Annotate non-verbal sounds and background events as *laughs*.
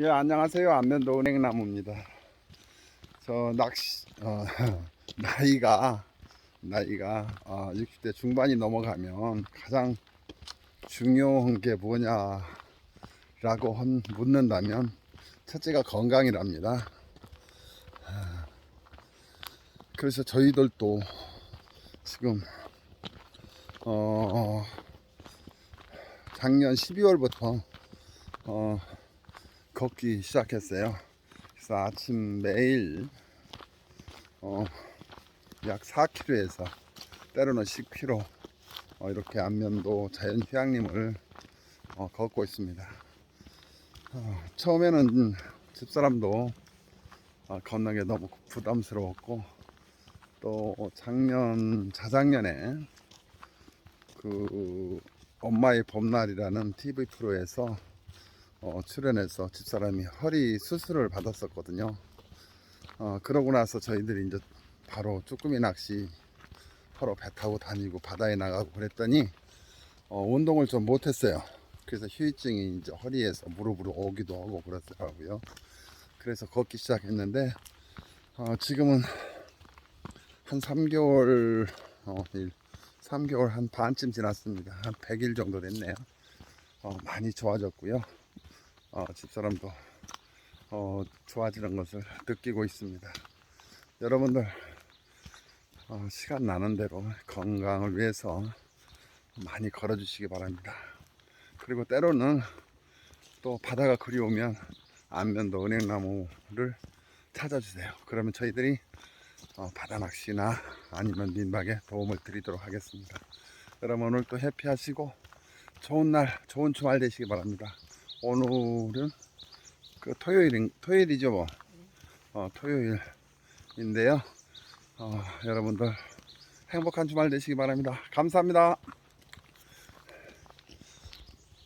예, 안녕하세요. 안면도 은행나무입니다. 저 낚시, 어, *laughs* 나이가, 나이가, 어, 60대 중반이 넘어가면 가장 중요한 게 뭐냐라고 한- 묻는다면 첫째가 건강이랍니다. 아, 그래서 저희들도 지금, 어, 작년 12월부터, 어, 걷기 시작했어요. 그래서 아침 매일 어, 약 4km에서 때로는 10km 어, 이렇게 안면도 자연 휴양림을 어, 걷고 있습니다. 어, 처음에는 집사람도 어, 걷는 게 너무 부담스러웠고 또 작년 자작년에 그 엄마의 봄날이라는 TV 프로에서 어, 출연해서 집사람이 허리 수술을 받았었거든요. 어, 그러고 나서 저희들이 이제 바로 쭈꾸미 낚시 하러 배 타고 다니고 바다에 나가고 그랬더니 어, 운동을 좀 못했어요. 그래서 휴유증이 이제 허리에서 무릎으로 오기도 하고 그러더라고요. 그래서 걷기 시작했는데 어, 지금은 한 3개월 어, 3개월 한 반쯤 지났습니다. 한 100일 정도 됐네요. 어, 많이 좋아졌고요. 어, 집사람도 어, 좋아지는 것을 느끼고 있습니다. 여러분들 어, 시간 나는 대로 건강을 위해서 많이 걸어주시기 바랍니다. 그리고 때로는 또 바다가 그리우면 안면도 은행나무를 찾아주세요. 그러면 저희들이 어, 바다 낚시나 아니면 민박에 도움을 드리도록 하겠습니다. 여러분 오늘 또 해피하시고 좋은 날, 좋은 주말 되시기 바랍니다. 오늘은 그 토요일인 토요일이죠 뭐. 어, 토요일인데요. 어, 여러분들 행복한 주말 되시기 바랍니다. 감사합니다.